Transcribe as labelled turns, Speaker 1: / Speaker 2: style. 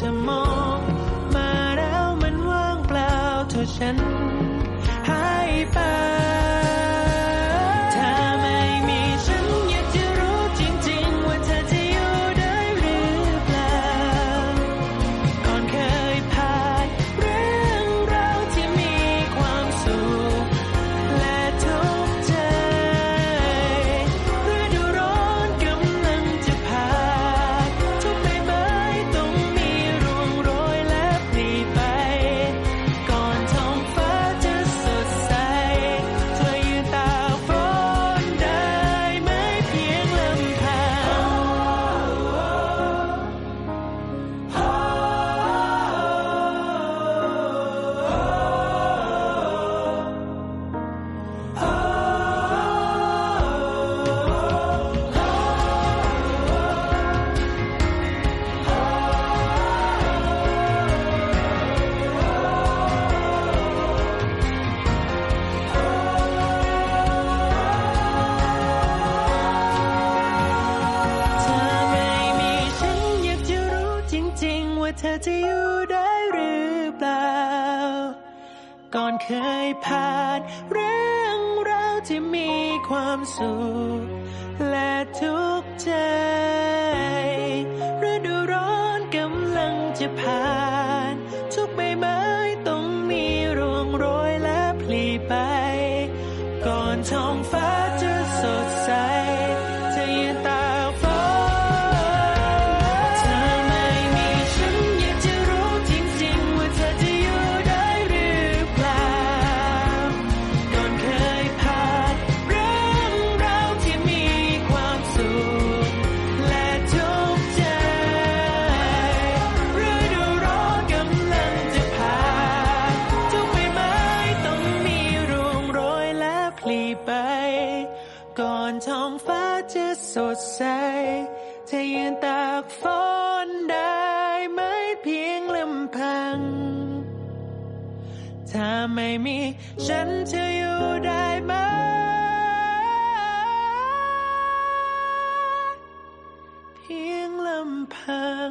Speaker 1: tomorrow. เธอจะอยู่ได้หรือเปล่า ก่อนเคยผ่านเรื่องราวที่มีความสุข และทุกใจฤดูร้อนกำลังจะผ่าน ท้องฟ้าจะสดใสถ้ายืนตากฝนได้ไม่เพียงลำพัง ถ้าไม่มีฉันจะอยู่ได้ไหมเพียงลำพัง